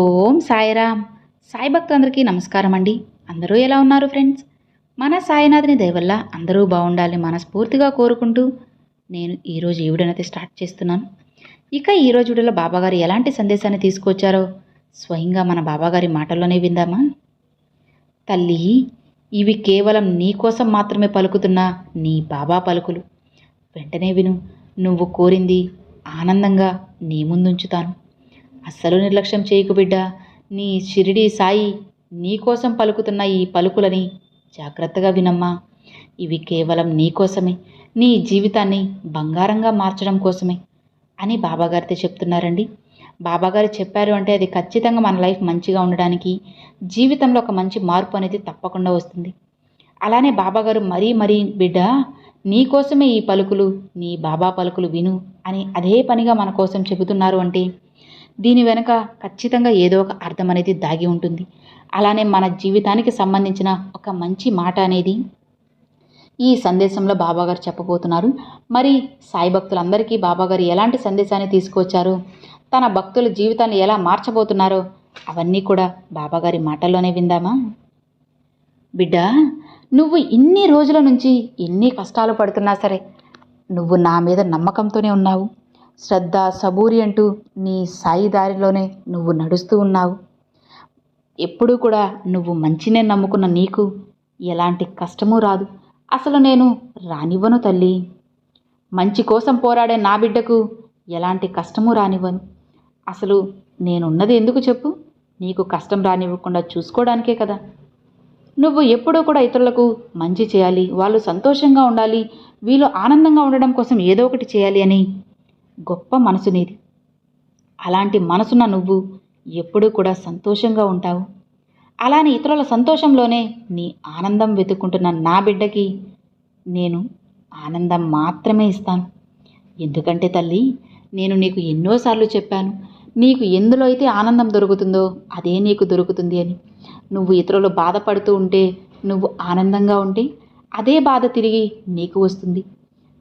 ఓం సాయిరామ్. సాయి భక్తులందరికీ నమస్కారం అండి. అందరూ ఎలా ఉన్నారు ఫ్రెండ్స్? మన సాయినాథుని దయవల్ల అందరూ బాగుండాలని మనస్ఫూర్తిగా కోరుకుంటూ నేను ఈరోజు ఈ వీడియోనైతే స్టార్ట్ చేస్తున్నాను. ఇక ఈరోజు వీడియోలో బాబాగారు ఎలాంటి సందేశాన్ని తీసుకొచ్చారో స్వయంగా మన బాబాగారి మాటల్లోనే విందామా? తల్లి ఇవి కేవలం నీ కోసం మాత్రమే పలుకుతున్న నీ బాబా పలుకులు. వెంటనే విను నువ్వు కోరింది ఆనందంగా నీ ముందుంచుతాను. అస్సలు నిర్లక్ష్యం చేయకు బిడ్డ. నీ షిరిడి సాయి నీకోసం పలుకుతున్న ఈ పలుకులని జాగ్రత్తగా వినమ్మా. ఇవి కేవలం నీ కోసమే. నీ జీవితాన్ని బంగారంగా మార్చడం కోసమే. అని బాబాగారితో చెప్తున్నారండి. బాబాగారు చెప్పారు అంటే అది ఖచ్చితంగా మన లైఫ్ మంచిగా ఉండడానికి జీవితంలో ఒక మంచి మార్పు అనేది తప్పకుండా వస్తుంది. అలానే బాబాగారు మరీ మరీ బిడ్డ నీ కోసమే ఈ పలుకులు నీ బాబా పలుకులు విను అని అదే పనిగా మన కోసం చెబుతున్నారు అంటే దీని వెనుక ఖచ్చితంగా ఏదో ఒక అర్థం అనేది దాగి ఉంటుంది. అలానే మన జీవితానికి సంబంధించిన ఒక మంచి మాట అనేది ఈ సందేశంలో బాబాగారు చెప్పబోతున్నారు. మరి సాయి భక్తులందరికీ బాబాగారు ఎలాంటి సందేశాన్ని తీసుకొచ్చారు తన భక్తుల జీవితాన్ని ఎలా మార్చబోతున్నారో అవన్నీ కూడా బాబాగారి మాటల్లోనే విందామా? బిడ్డ నువ్వు ఇన్ని రోజుల నుంచి ఎన్ని కష్టాలు పడుతున్నా సరే నువ్వు నా మీద నమ్మకంతోనే ఉన్నావు. శ్రద్ధ సబూరి అంటూ నీ సాయి దారిలోనే నువ్వు నడుస్తూ ఉన్నావు. ఎప్పుడూ కూడా నువ్వు మంచినే నమ్ముకున్న నీకు ఎలాంటి కష్టమూ రాదు. అసలు నేను రానివ్వను తల్లి. మంచి కోసం పోరాడే నా బిడ్డకు ఎలాంటి కష్టము రానివ్వను. అసలు నేనున్నది ఎందుకు చెప్పు? నీకు కష్టం రానివ్వకుండా చూసుకోవడానికే కదా. నువ్వు ఎప్పుడూ కూడా ఇతరులకు మంచి చేయాలి వాళ్ళు సంతోషంగా ఉండాలి వీళ్ళు ఆనందంగా ఉండడం కోసం ఏదో ఒకటి చేయాలి అని గొప్ప మనసు నీది అలాంటి మనసున్న నువ్వు ఎప్పుడూ కూడా సంతోషంగా ఉంటావు. అలానే ఇతరుల సంతోషంలోనే నీ ఆనందం వెతుక్కుంటున్న నా బిడ్డకి నేను ఆనందం మాత్రమే ఇస్తాను. ఎందుకంటే తల్లి నేను నీకు ఎన్నోసార్లు చెప్పాను నీకు ఎందులో అయితే ఆనందం దొరుకుతుందో అదే నీకు దొరుకుతుంది అని. నువ్వు ఇతరులు బాధపడుతూ ఉంటే నువ్వు ఆనందంగా ఉంటే అదే బాధ తిరిగి నీకు వస్తుంది.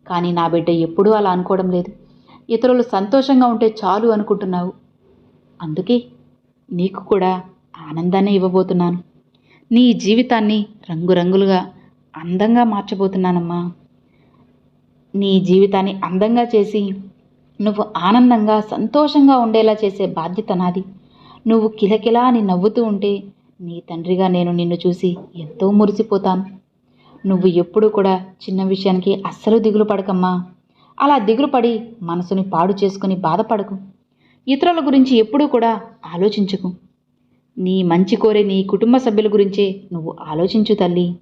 కానీ నా బిడ్డ ఎప్పుడూ అలా అనుకోవడం లేదు. ఇతరులు సంతోషంగా ఉంటే చాలు అనుకుంటున్నావు. అందుకే నీకు కూడా ఆనందాన్ని ఇవ్వబోతున్నాను. నీ జీవితాన్ని రంగురంగులుగా అందంగా మార్చబోతున్నానమ్మా. నీ జీవితాన్ని అందంగా చేసి నువ్వు ఆనందంగా సంతోషంగా ఉండేలా చేసే బాధ్యత నాది. నువ్వు కిలకిలా అని నవ్వుతూ ఉంటే నీ తండ్రిగా నేను నిన్ను చూసి ఎంతో మురిసిపోతాను. నువ్వు ఎప్పుడూ కూడా చిన్న విషయానికి అస్సలు దిగులు పడకమ్మా. అలా దిగులుపడి మనసుని పాడు చేసుకుని బాధపడకు. ఇతరుల గురించి ఎప్పుడూ కూడా ఆలోచించకు. నీ మంచి కోరే నీ కుటుంబ సభ్యుల గురించే నువ్వు ఆలోచించు తల్లి.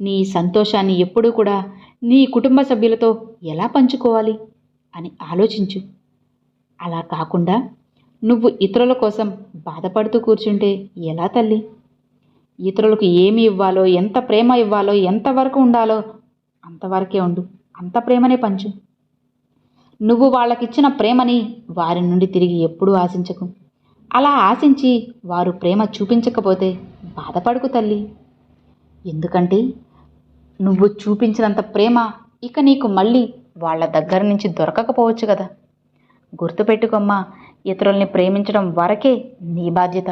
నీ సంతోషాన్ని ఎప్పుడూ కూడా నీ కుటుంబ సభ్యులతో ఎలా పంచుకోవాలి అని ఆలోచించు. అలా కాకుండా నువ్వు ఇతరుల కోసం బాధపడుతూ కూర్చుంటే ఎలా తల్లి? ఇతరులకు ఏమి ఇవ్వాలో ఎంత ప్రేమ ఇవ్వాలో ఎంతవరకు ఉండాలో అంతవరకే ఉండు. అంత ప్రేమనే పంచు. నువ్వు వాళ్ళకిచ్చిన ప్రేమని వారి నుండి తిరిగి ఎప్పుడూ ఆశించకు. అలా ఆశించి వారు ప్రేమ చూపించకపోతే బాధపడుకు తల్లి. ఎందుకంటే నువ్వు చూపించినంత ప్రేమ ఇక నీకు మళ్ళీ వాళ్ళ దగ్గర నుంచి దొరకకపోవచ్చు కదా. గుర్తుపెట్టుకోమ్మా ఇతరుల్ని ప్రేమించడం వరకే నీ బాధ్యత.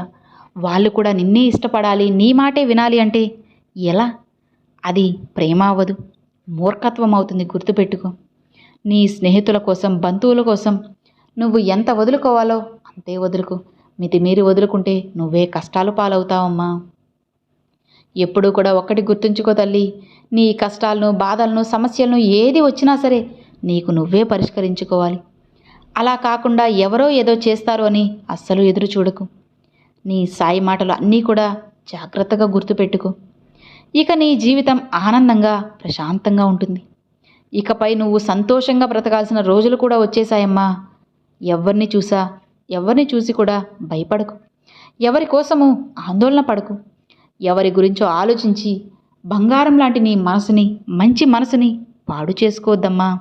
వాళ్ళు కూడా నిన్నే ఇష్టపడాలి నీ మాటే వినాలి అంటే ఎలా? అది ప్రేమ అవ్వదు మూర్ఖత్వం అవుతుంది గుర్తుపెట్టుకో. నీ స్నేహితుల కోసం బంధువుల కోసం నువ్వు ఎంత వదులుకోవాలో అంతే వదులుకో. మితిమీరి వదులుకుంటే నువ్వే కష్టాలు పాలవుతావమ్మా. ఎప్పుడూ కూడా ఒక్కటి గుర్తుంచుకో తల్లి నీ కష్టాలను బాధలను సమస్యలను ఏది వచ్చినా సరే నీకు నువ్వే పరిష్కరించుకోవాలి. అలా కాకుండా ఎవరో ఏదో చేస్తారు అని అస్సలు ఎదురు చూడకు. నీ సాయి మాటలు అన్నీ కూడా జాగ్రత్తగా గుర్తుపెట్టుకో. ఇక నీ జీవితం ఆనందంగా ప్రశాంతంగా ఉంటుంది. ఇకపై నువ్వు సంతోషంగా బ్రతకాల్సిన రోజులు కూడా వచ్చేసాయమ్మా ఎవరిని చూసా ఎవరిని చూసి కూడా భయపడకు. ఎవరి కోసము ఆందోళన పడకు. ఎవరి గురించో ఆలోచించి బంగారం లాంటి నీ మనసుని మంచి మనసుని పాడు చేసుకోవద్దమ్మా.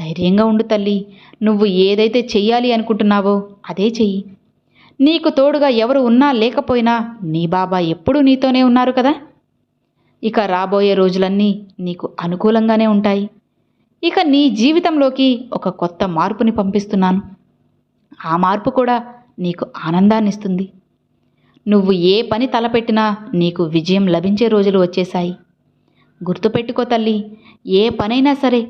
ధైర్యంగా ఉండు తల్లి నువ్వు ఏదైతే చెయ్యాలి అనుకుంటున్నావో అదే చెయ్యి. నీకు తోడుగా ఎవరు ఉన్నా లేకపోయినా నీ బాబా ఎప్పుడూ నీతోనే ఉన్నారు కదా. ఇక రాబోయే రోజులన్నీ నీకు అనుకూలంగానే ఉంటాయి. ఇక నీ జీవితంలోకి ఒక కొత్త మార్పుని పంపిస్తున్నాను. ఆ మార్పు కూడా నీకు ఆనందాన్నిస్తుంది. నువ్వు ఏ పని తలపెట్టినా నీకు విజయం లభించే రోజులు వచ్చేశాయి. గుర్తుపెట్టుకో తల్లి ఏ పనైనా సరే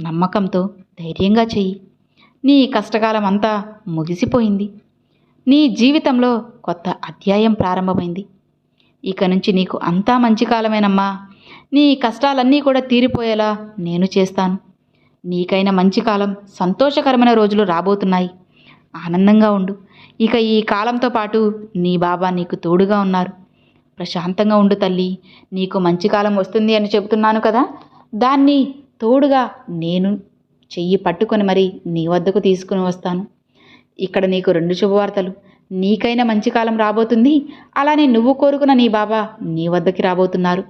నమ్మకంతో ధైర్యంగా చెయ్యి. నీ కష్టకాలం అంతా ముగిసిపోయింది. నీ జీవితంలో కొత్త అధ్యాయం ప్రారంభమైంది. ఇక నుంచి నీకు అంతా మంచి కాలమేనమ్మా. నీ కష్టాలన్నీ కూడా తీరిపోయేలా నేను చేస్తాను. నీకైన మంచి కాలం సంతోషకరమైన రోజులు రాబోతున్నాయి. ఆనందంగా ఉండు. ఇక ఈ కాలంతో పాటు నీ బాబా నీకు తోడుగా ఉన్నారు. ప్రశాంతంగా ఉండు తల్లి. నీకు మంచి కాలం వస్తుంది అని చెబుతున్నాను కదా. దాన్ని తోడుగా నేను చెయ్యి పట్టుకొని మరి నీ వద్దకు తీసుకుని వస్తాను. ఇక్కడ నీకు రెండు శుభవార్తలు. నీకైనా మంచి కాలం రాబోతుంది. అలానే నువ్వు కోరుకున్న నీ బాబా నీ వద్దకి రాబోతున్నారు.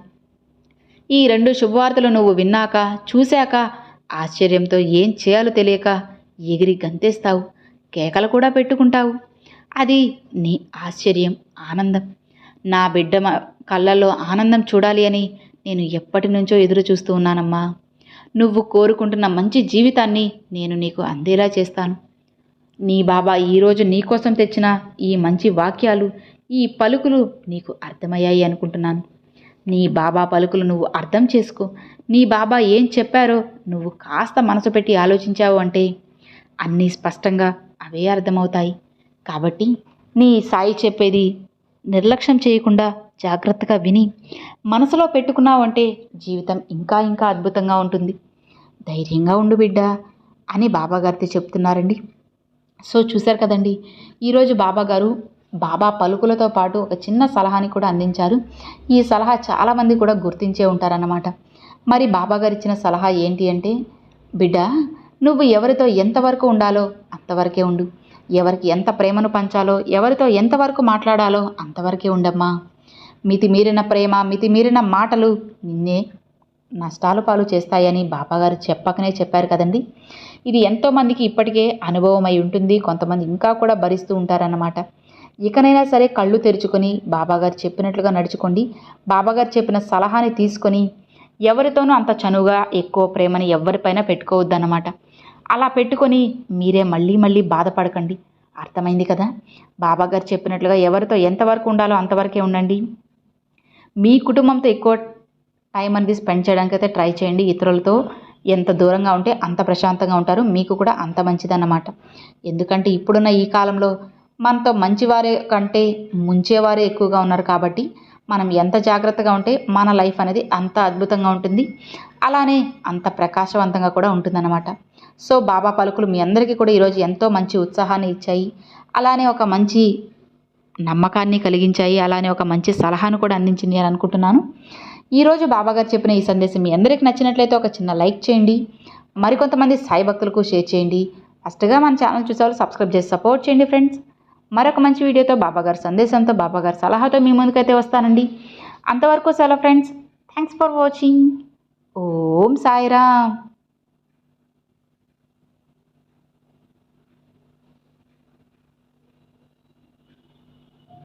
ఈ రెండు శుభవార్తలు నువ్వు విన్నాక చూశాక ఆశ్చర్యంతో ఏం చేయాలో తెలియక ఎగిరి గంతేస్తావు. కేకలు కూడా పెట్టుకుంటావు. అది నీ ఆశ్చర్యం ఆనందం. నా బిడ్డ కళ్ళల్లో ఆనందం చూడాలి అని నేను ఎప్పటి నుంచో ఎదురు చూస్తూ ఉన్నానమ్మా. నువ్వు కోరుకుంటున్న మంచి జీవితాన్ని నేను నీకు అందేలా చేస్తాను. నీ బాబా ఈరోజు నీకోసం తెచ్చిన ఈ మంచి వాక్యాలు ఈ పలుకులు నీకు అర్థమయ్యాయి అనుకుంటున్నాను. నీ బాబా పలుకులు నువ్వు అర్థం చేసుకో. నీ బాబా ఏం చెప్పారో నువ్వు కాస్త మనసు పెట్టి ఆలోచించావు అంటే అన్నీ స్పష్టంగా అవే అర్థమవుతాయి. కాబట్టి నీ సాయి చెప్పేది నిర్లక్ష్యం చేయకుండా జాగ్రత్తగా విని మనసులో పెట్టుకున్నావంటే జీవితం ఇంకా ఇంకా అద్భుతంగా ఉంటుంది. ధైర్యంగా ఉండు బిడ్డ అని బాబాగారితో చెప్తున్నారండి. సో చూశారు కదండి. ఈరోజు బాబా గారు బాబా పలుకులతో పాటు ఒక చిన్న సలహాని కూడా అందించారు. ఈ సలహా చాలామంది కూడా గుర్తించే ఉంటారన్నమాట. మరి బాబా గారు ఇచ్చిన సలహా ఏంటి అంటే బిడ్డ నువ్వు ఎవరితో ఎంతవరకు ఉండాలో అంతవరకే ఉండు. ఎవరికి ఎంత ప్రేమను పంచాలో ఎవరితో ఎంతవరకు మాట్లాడాలో అంతవరకే ఉండమ్మా. మితిమీరిన ప్రేమ మితిమీరిన మాటలు నిన్నే నష్టాలు పాలు చేస్తాయని బాబాగారు చెప్పకనే చెప్పారు కదండి. ఇది ఎంతోమందికి ఇప్పటికే అనుభవం అయి ఉంటుంది. కొంతమంది ఇంకా కూడా భరిస్తూ ఉంటారన్నమాట. ఇకనైనా సరే కళ్ళు తెరుచుకొని బాబాగారు చెప్పినట్లుగా నడుచుకోండి. బాబాగారు చెప్పిన సలహాని తీసుకొని ఎవరితోనూ అంత చనువుగా ఎక్కువ ప్రేమని ఎవరిపైన పెట్టుకోవద్దన్నమాట. అలా పెట్టుకొని మీరే మళ్ళీ మళ్ళీ బాధపడకండి. అర్థమైంది కదా? బాబాగారు చెప్పినట్లుగా ఎవరితో ఎంతవరకు ఉండాలో అంతవరకే ఉండండి. మీ కుటుంబంతో ఎక్కువ టైం అనేది స్పెండ్ చేయడానికి అయితే ట్రై చేయండి. ఇతరులతో ఎంత దూరంగా ఉంటే అంత ప్రశాంతంగా ఉంటారు. మీకు కూడా అంత మంచిదన్నమాట. ఎందుకంటే ఇప్పుడున్న ఈ కాలంలో మనతో మంచివారే కంటే ముంచేవారే ఎక్కువగా ఉన్నారు కాబట్టి మనం ఎంత జాగ్రత్తగా ఉంటే మన లైఫ్ అనేది అంత అద్భుతంగా ఉంటుంది. అలానే అంత ప్రకాశవంతంగా కూడా ఉంటుందన్నమాట. సో బాబా పలుకులు మీ అందరికీ కూడా ఈరోజు ఎంతో మంచి ఉత్సాహాన్ని ఇచ్చాయి. అలానే ఒక మంచి నమ్మకాన్ని కలిగించాయి. అలానే ఒక మంచి సలహాను కూడా అందించింది అని అనుకుంటున్నాను. ఈరోజు బాబాగారు చెప్పిన ఈ సందేశం మీ అందరికీ నచ్చినట్లయితే ఒక చిన్న లైక్ చేయండి. మరికొంతమంది సాయి భక్తులకు షేర్ చేయండి. ఫస్ట్గా మన ఛానల్ చూసేవాళ్ళు సబ్స్క్రైబ్ చేసి సపోర్ట్ చేయండి ఫ్రెండ్స్. మరొక మంచి వీడియోతో బాబాగారి సందేశంతో బాబాగారి సలహాతో మీ ముందుకైతే వస్తానండి. అంతవరకు సెలవు friends. Thanks for watching. Om Sairam.